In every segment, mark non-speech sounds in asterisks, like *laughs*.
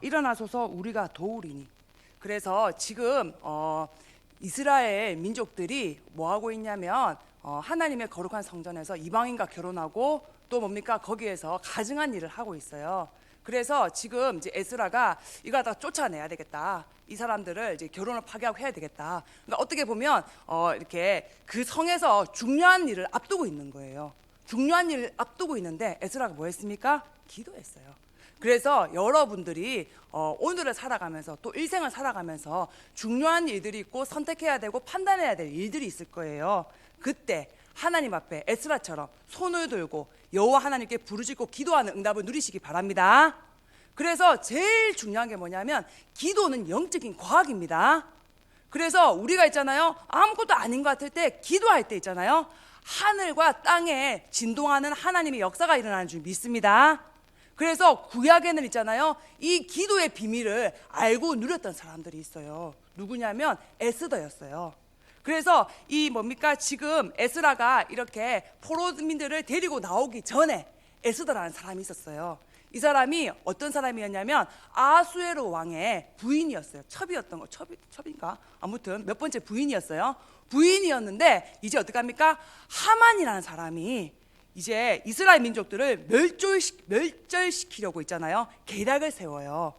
일어나소서 우리가 도우리니. 그래서 지금 어, 이스라엘 민족들이 뭐 하고 있냐면 어, 하나님의 거룩한 성전에서 이방인과 결혼하고 또 뭡니까 거기에서 가증한 일을 하고 있어요. 그래서 지금 이제 에스라가 이거 다 쫓아내야 되겠다. 이 사람들을 이제 결혼을 파기하고 해야 되겠다. 그러니까 어떻게 보면 어, 이렇게 그 성에서 중요한 일을 앞두고 있는 거예요. 중요한 일을 앞두고 있는데 에스라가 뭐 했습니까? 기도했어요. 그래서 여러분들이 어, 오늘을 살아가면서 또 일생을 살아가면서 중요한 일들이 있고 선택해야 되고 판단해야 될 일들이 있을 거예요. 그때 하나님 앞에 에스라처럼 손을 들고 여호와 하나님께 부르짖고 기도하는 응답을 누리시기 바랍니다. 그래서 제일 중요한 게 뭐냐면 기도는 영적인 과학입니다. 그래서 우리가 있잖아요. 아무것도 아닌 것 같을 때 기도할 때 있잖아요. 하늘과 땅에 진동하는 하나님의 역사가 일어나는 줄 믿습니다. 그래서 구약에는 있잖아요. 이 기도의 비밀을 알고 누렸던 사람들이 있어요. 누구냐면 에스더였어요. 그래서 이 뭡니까 지금 에스라가 이렇게 포로민들을 데리고 나오기 전에 에스더라는 사람이 있었어요. 이 사람이 어떤 사람이었냐면 아수에로 왕의 부인이었어요. 첩이었던 거, 첩이, 첩인가? 아무튼 몇 번째 부인이었어요. 부인이었는데 이제 어떡합니까? 하만이라는 사람이 이제 이스라엘 민족들을 멸절시, 멸절시키려고 있잖아요. 계략을 세워요.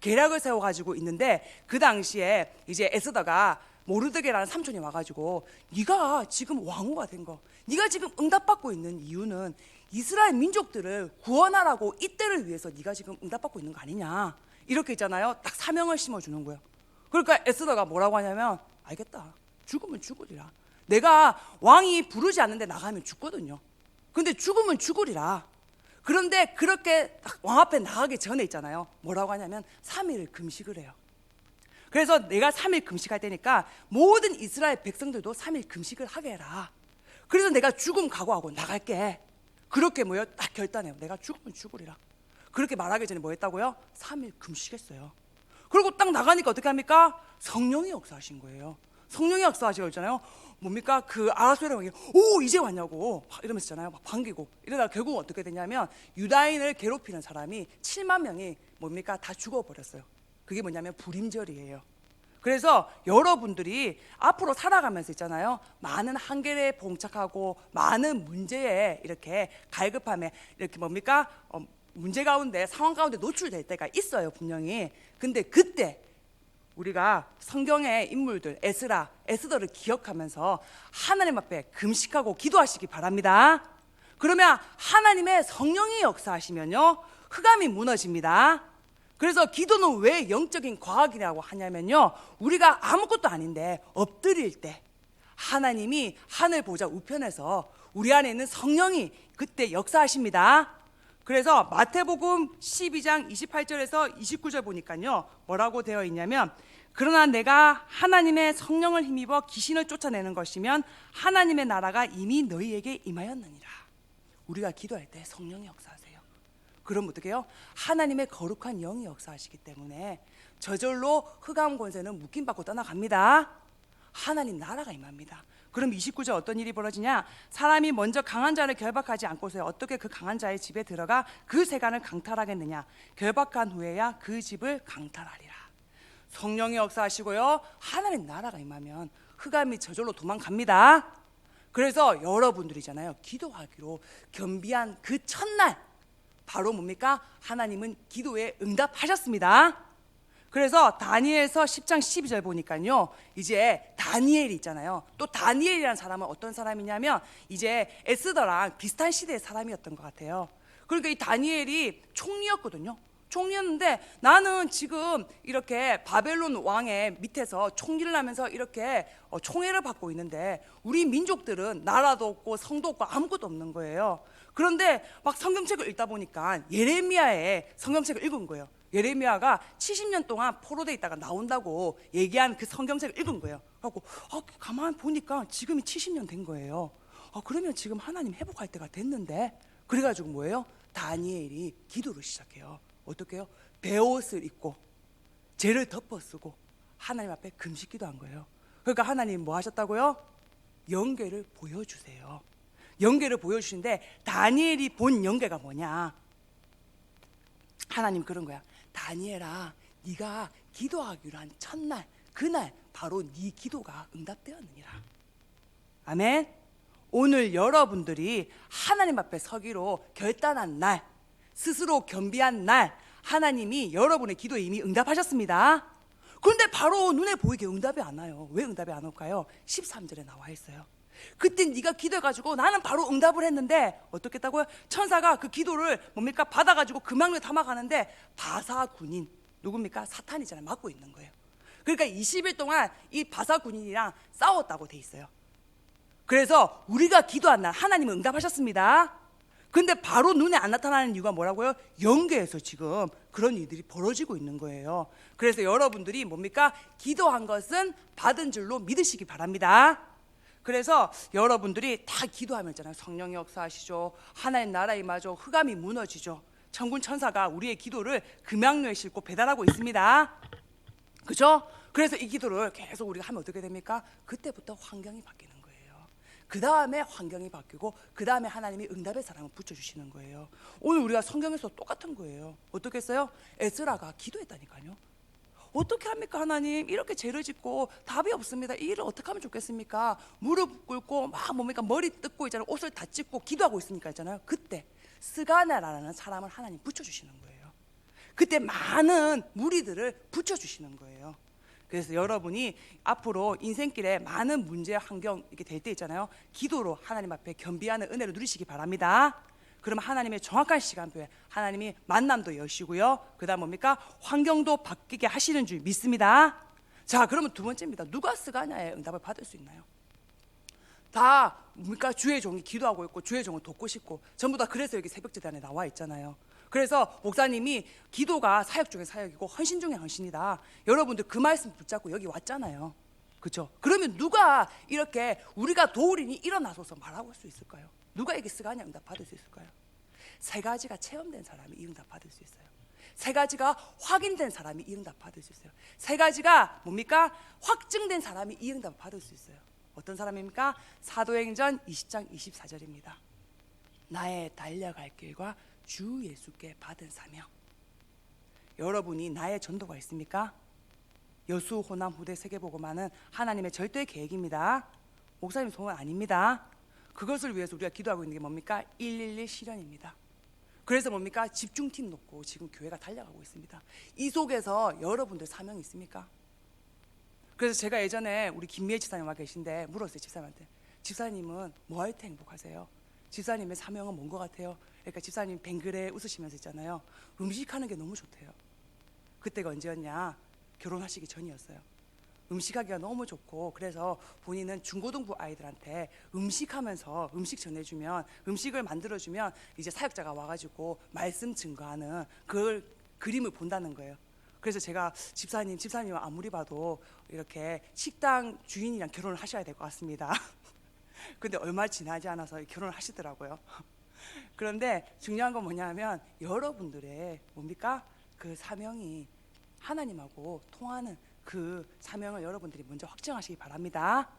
계략을 세워가지고 있는데 그 당시에 이제 에스더가 모르드게라는 삼촌이 와가지고 네가 지금 왕후가 된 거, 네가 지금 응답받고 있는 이유는 이스라엘 민족들을 구원하라고 이때를 위해서 네가 지금 응답받고 있는 거 아니냐 이렇게 있잖아요. 딱 사명을 심어주는 거예요. 그러니까 에스더가 뭐라고 하냐면 알겠다. 죽으면 죽으리라. 내가 왕이 부르지 않는데 나가면 죽거든요. 근데 죽으면 죽으리라. 그런데 그렇게 딱왕 앞에 나가기 전에 있잖아요. 뭐라고 하냐면 3일을 금식을 해요. 그래서 내가 3일 금식할 테니까 모든 이스라엘 백성들도 3일 금식을 하게 해라. 그래서 내가 죽음 각오하고 나갈게. 그렇게 뭐요? 딱 결단해요. 내가 죽으면 죽으리라. 그렇게 말하기 전에 뭐 했다고요? 3일 금식했어요. 그리고 딱 나가니까 어떻게 합니까? 성령이 역사하신 거예요. 성령이 역사하시고 있잖아요. 뭡니까? 그 아라스웨라 왕이 오 이제 왔냐고 막 이러면서 있잖아요. 막 반기고 이러다가 결국 어떻게 됐냐면 유다인을 괴롭히는 사람이 7만 명이 뭡니까? 다 죽어버렸어요. 그게 뭐냐면 불임절이에요. 그래서 여러분들이 앞으로 살아가면서 있잖아요. 많은 한계에 봉착하고 많은 문제에 이렇게 갈급함에 이렇게 뭡니까? 어, 문제 가운데 상황 가운데 노출될 때가 있어요, 분명히. 근데 그때 우리가 성경의 인물들 에스라, 에스더를 기억하면서 하나님 앞에 금식하고 기도하시기 바랍니다. 그러면 하나님의 성령이 역사하시면요. 흑암이 무너집니다. 그래서 기도는 왜 영적인 과학이라고 하냐면요. 우리가 아무것도 아닌데 엎드릴 때 하나님이 하늘 보좌 우편에서 우리 안에 있는 성령이 그때 역사하십니다. 그래서 마태복음 12장 28절에서 29절 보니까요. 뭐라고 되어 있냐면 그러나 내가 하나님의 성령을 힘입어 귀신을 쫓아내는 것이면 하나님의 나라가 이미 너희에게 임하였느니라. 우리가 기도할 때 성령이 역사하세요. 그럼 어떻게 해요? 하나님의 거룩한 영이 역사하시기 때문에 저절로 흑암 권세는 묶임 받고 떠나갑니다. 하나님 나라가 임합니다. 그럼 29절 어떤 일이 벌어지냐? 사람이 먼저 강한 자를 결박하지 않고서 어떻게 그 강한 자의 집에 들어가 그 세간을 강탈하겠느냐? 결박한 후에야 그 집을 강탈하리라. 성령이 역사하시고요. 하나님 나라가 임하면 흑암이 저절로 도망갑니다. 그래서 여러분들이잖아요. 기도하기로 겸비한 그 첫날 바로 뭡니까? 하나님은 기도에 응답하셨습니다. 그래서 다니엘서 10장 12절 보니까요. 이제 다니엘이 있잖아요. 또 다니엘이라는 사람은 어떤 사람이냐면 이제 에스더랑 비슷한 시대의 사람이었던 것 같아요. 그러니까 이 다니엘이 총리였거든요. 총리였는데 나는 지금 이렇게 바벨론 왕의 밑에서 총리를 하면서 이렇게 어, 총애를 받고 있는데 우리 민족들은 나라도 없고 성도 없고 아무것도 없는 거예요. 그런데 막 성경책을 읽다 보니까 예레미야의 성경책을 읽은 거예요. 예레미야가 70년 동안 포로돼 있다가 나온다고 얘기한 그 성경책을 읽은 거예요. 하고 아, 가만 보니까 지금이 70년 된 거예요. 아, 그러면 지금 하나님 회복할 때가 됐는데 그래가지고 뭐예요? 다니엘이 기도를 시작해요. 어떻게 해요? 베옷을 입고 죄를 덮어 쓰고 하나님 앞에 금식 기도한 거예요. 그러니까 하나님 뭐 하셨다고요? 연계를 보여주세요. 연계를 보여주신데 다니엘이 본 연계가 뭐냐? 하나님 그런 거야. 다니엘아 네가 기도하기로 한 첫날 그날 바로 네 기도가 응답되었느니라. 아멘. 오늘 여러분들이 하나님 앞에 서기로 결단한 날, 스스로 겸비한 날, 하나님이 여러분의 기도에 이미 응답하셨습니다. 그런데 바로 눈에 보이게 응답이 안 와요. 왜 응답이 안 올까요? 13절에 나와 있어요. 그때 네가 기도해가지고 나는 바로 응답을 했는데 어떻겠다고요? 천사가 그 기도를 뭡니까 받아가지고 금왕류에 담아가는데 바사 군인 누굽니까? 사탄이잖아요. 막고 있는 거예요. 그러니까 20일 동안 이 바사 군인이랑 싸웠다고 돼 있어요. 그래서 우리가 기도한 날 하나님은 응답하셨습니다. 근데 바로 눈에 안 나타나는 이유가 뭐라고요? 영계에서 지금 그런 일들이 벌어지고 있는 거예요. 그래서 여러분들이 뭡니까? 기도한 것은 받은 줄로 믿으시기 바랍니다. 그래서 여러분들이 다 기도하면 있잖아요. 성령이 역사하시죠. 하나님 나라 임하죠. 흑암이 무너지죠. 천군 천사가 우리의 기도를 금양로에 싣고 배달하고 있습니다. 그죠? 그래서 이 기도를 계속 우리가 하면 어떻게 됩니까? 그때부터 환경이 바뀌는 거예요. 그 다음에 환경이 바뀌고 그 다음에 하나님이 응답의 사랑을 붙여주시는 거예요. 오늘 우리가 성경에서 똑같은 거예요. 어떻게 했어요? 에스라가 기도했다니까요. 어떻게 합니까 하나님? 이렇게 죄를 짓고 답이 없습니다. 이 일을 어떻게 하면 좋겠습니까? 무릎 꿇고 막 뭡니까? 머리 뜯고 있잖아요. 옷을 다 찢고 기도하고 있으니까 있잖아요. 그때 스가냐라는 사람을 하나님 붙여주시는 거예요. 그때 많은 무리들을 붙여주시는 거예요. 그래서 여러분이 앞으로 인생길에 많은 문제 환경 이렇게 될 때 있잖아요. 기도로 하나님 앞에 겸비하는 은혜를 누리시기 바랍니다 그럼 하나님의 정확한 시간표에 하나님이 만남도 여시고요. 그다음 뭡니까? 환경도 바뀌게 하시는 줄 믿습니다. 자, 그러면 두 번째입니다. 누가 스가냐의 응답을 받을 수 있나요? 다 뭡니까? 주의 종이 기도하고 있고 주의 종을 돕고 싶고 전부 다 그래서 여기 새벽제단에 나와 있잖아요. 그래서 목사님이 기도가 사역 중에 사역이고 헌신 중에 헌신이다. 여러분들 그 말씀 붙잡고 여기 왔잖아요. 그렇죠? 그러면 누가 이렇게 우리가 도우리니 일어나서서 말하고 수 있을까요? 누가 이게 스가냐 응답 받을 수 있을까요? 세 가지가 체험된 사람이 이 응답 받을 수 있어요. 세 가지가 확인된 사람이 이 응답 받을 수 있어요. 세 가지가 뭡니까? 확증된 사람이 이 응답 받을 수 있어요. 어떤 사람입니까? 사도행전 20장 24절입니다. 나의 달려갈 길과 주 예수께 받은 사명. 여러분이 나의 전도가 있습니까? 여수 호남 후대 세계보고만은 하나님의 절대 계획입니다. 목사님 소원 아닙니다. 그것을 위해서 우리가 기도하고 있는 게 뭡니까? 111 실현입니다. 그래서 뭡니까? 집중팀 놓고 지금 교회가 달려가고 있습니다. 이 속에서 여러분들 사명이 있습니까? 그래서 제가 예전에 우리 김미애 집사님 와 계신데 물었어요 집사님한테 집사님은 뭐 할 때 행복하세요? 집사님의 사명은 뭔 것 같아요? 그러니까 집사님 뱅그레 웃으시면서 있잖아요. 음식하는 게 너무 좋대요. 그때가 언제였냐? 결혼하시기 전이었어요. 음식하기가 너무 좋고 그래서 본인은 중고등부 아이들한테 음식하면서 음식 전해주면 음식을 만들어주면 이제 사역자가 와가지고 말씀 증거하는 그걸 그림을 본다는 거예요. 그래서 제가 집사님, 집사님 아무리 봐도 이렇게 식당 주인이랑 결혼을 하셔야 될 것 같습니다. *laughs* 근데 얼마 지나지 않아서 결혼을 하시더라고요. *laughs* 그런데 중요한 건 뭐냐면 여러분들의 뭡니까 그 사명이 하나님하고 통하는 그 사명을 여러분들이 먼저 확정하시기 바랍니다.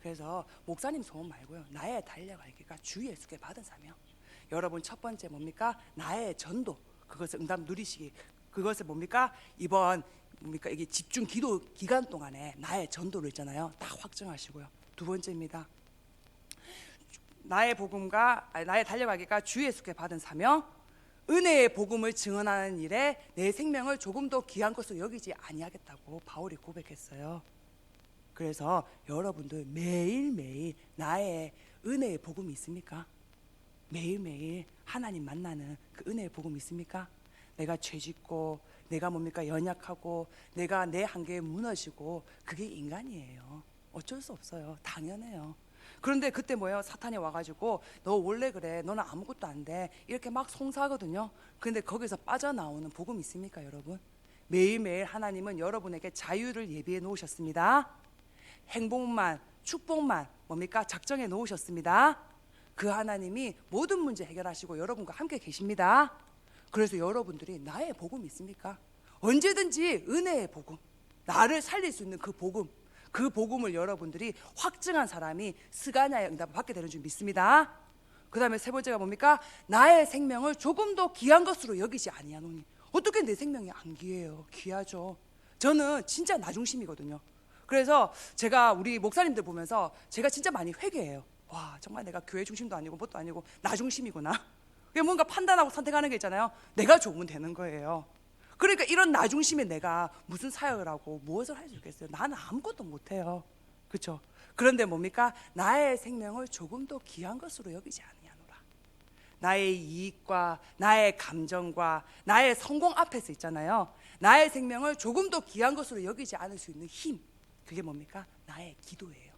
그래서 목사님 소원 말고요. 나의 달려갈 길과 주 예수께 받은 사명. 여러분 첫 번째 뭡니까? 나의 전도. 그것을 응답 누리시기. 그것을 뭡니까? 이번 뭡니까? 이게 집중 기도 기간 동안에 나의 전도를 있잖아요. 다 확정하시고요. 두 번째입니다. 나의 복음과 나의 달려가기가 주 예수께 받은 사명. 은혜의 복음을 증언하는 일에 내 생명을 조금 더 귀한 것으로 여기지 아니하겠다고 바울이 고백했어요. 그래서 여러분들 매일매일 나의 은혜의 복음이 있습니까? 매일매일 하나님 만나는 그 은혜의 복음이 있습니까? 내가 죄짓고 내가 뭡니까 연약하고 내가 내 한계에 무너지고 그게 인간이에요. 어쩔 수 없어요. 당연해요. 그런데 그때 뭐예요? 사탄이 와가지고 너 원래 그래. 너는 아무것도 안 돼. 이렇게 막 송사하거든요. 그런데 거기서 빠져나오는 복음 있습니까, 여러분? 매일매일 하나님은 여러분에게 자유를 예비해 놓으셨습니다. 행복만, 축복만 뭡니까? 작정해 놓으셨습니다. 그 하나님이 모든 문제 해결하시고 여러분과 함께 계십니다. 그래서 여러분들이 나의 복음 있습니까? 언제든지 은혜의 복음, 나를 살릴 수 있는 그 복음, 그 복음을 여러분들이 확증한 사람이 스가냐의 응답을 받게 되는 줄 믿습니다. 그 다음에 세 번째가 뭡니까? 나의 생명을 조금 더 귀한 것으로 여기지 아니하노니 어떻게 내 생명이 안 귀해요? 귀하죠. 저는 진짜 나중심이거든요. 그래서 제가 우리 목사님들 보면서 제가 진짜 많이 회개해요. 와 정말 내가 교회 중심도 아니고 뭣도 아니고 나 중심이구나. 뭔가 판단하고 선택하는 게 있잖아요. 내가 좋으면 되는 거예요. 그러니까 이런 나 중심의 내가 무슨 사역을 하고 무엇을 할 수 있겠어요? 나는 아무것도 못해요. 그렇죠? 그런데 뭡니까? 나의 생명을 조금 더 귀한 것으로 여기지 않느냐노라. 나의 이익과 나의 감정과 나의 성공 앞에서 있잖아요. 나의 생명을 조금 더 귀한 것으로 여기지 않을 수 있는 힘. 그게 뭡니까? 나의 기도예요.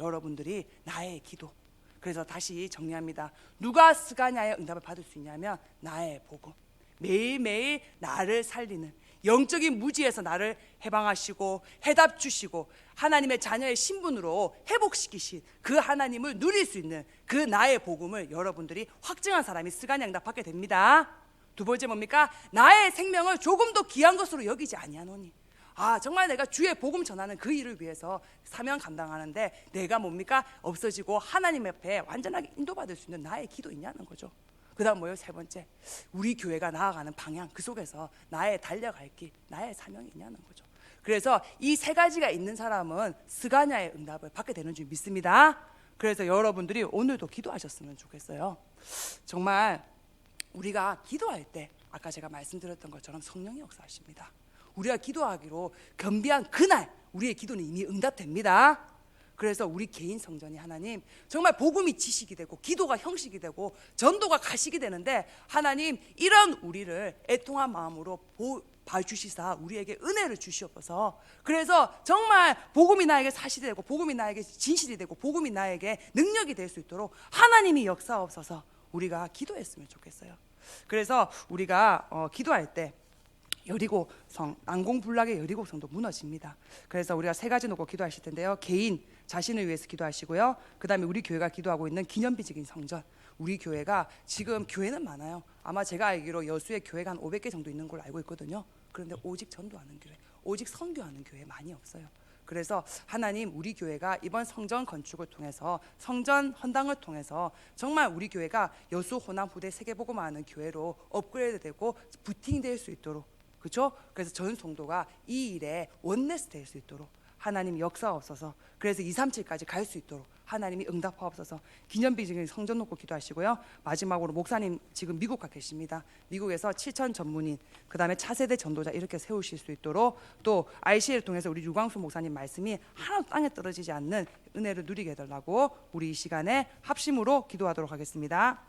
여러분들이 나의 기도. 그래서 다시 정리합니다. 누가 스가냐의 응답을 받을 수 있냐면 나의 복음. 매일매일 나를 살리는 영적인 무지에서 나를 해방하시고 해답 주시고 하나님의 자녀의 신분으로 회복시키신 그 하나님을 누릴 수 있는 그 나의 복음을 여러분들이 확증한 사람이 응답 받게 됩니다. 두 번째 뭡니까? 나의 생명을 조금 더 귀한 것으로 여기지 아니하노니. 아 정말 내가 주의 복음 전하는 그 일을 위해서 사명 감당하는데 내가 뭡니까 없어지고 하나님 옆에 완전하게 인도받을 수 있는 나의 기도 있냐는 거죠. 그다음 뭐요 세 번째 우리 교회가 나아가는 방향 그 속에서 나의 달려갈 길 나의 사명이 있냐는 거죠. 그래서 이 세 가지가 있는 사람은 스가냐의 응답을 받게 되는 줄 믿습니다. 그래서 여러분들이 오늘도 기도하셨으면 좋겠어요. 정말 우리가 기도할 때 아까 제가 말씀드렸던 것처럼 성령이 역사하십니다. 우리가 기도하기로 겸비한 그날 우리의 기도는 이미 응답됩니다. 그래서 우리 개인 성전이 하나님 정말 복음이 지식이 되고 기도가 형식이 되고 전도가 가식이 되는데 하나님 이런 우리를 애통한 마음으로 보, 봐주시사 우리에게 은혜를 주시옵소서. 그래서 정말 복음이 나에게 사실이 되고 복음이 나에게 진실이 되고 복음이 나에게 능력이 될 수 있도록 하나님이 역사옵소서. 우리가 기도했으면 좋겠어요. 그래서 우리가 어, 기도할 때 여리고 성 난공불락의 여리고 성도 무너집니다. 그래서 우리가 세 가지 놓고 기도하실 텐데요. 개인 자신을 위해서 기도하시고요. 그다음에 우리 교회가 기도하고 있는 기념비적인 성전. 우리 교회가 지금 교회는 많아요. 아마 제가 알기로 여수에 교회가 한 500개 정도 있는 걸로 알고 있거든요. 그런데 오직 전도하는 교회, 오직 선교하는 교회 많이 없어요. 그래서 하나님 우리 교회가 이번 성전 건축을 통해서 성전 헌당을 통해서 정말 우리 교회가 여수 호남 후대 세계복음화하는 교회로 업그레이드되고 부팅될 수 있도록 그렇죠? 그래서 전 성도가 이 일에 원네스 될 수 있도록 하나님 역사옵소서. 그래서 237까지 갈 수 있도록 하나님이 응답하옵소서. 기념비적인 성전 놓고 기도하시고요. 마지막으로 목사님 지금 미국 가 계십니다. 미국에서 7천 전문인, 그다음에 차세대 전도자 이렇게 세우실 수 있도록 또 IC를 통해서 우리 유광수 목사님 말씀이 하나도 땅에 떨어지지 않는 은혜를 누리게 해달라고 우리 이 시간에 합심으로 기도하도록 하겠습니다.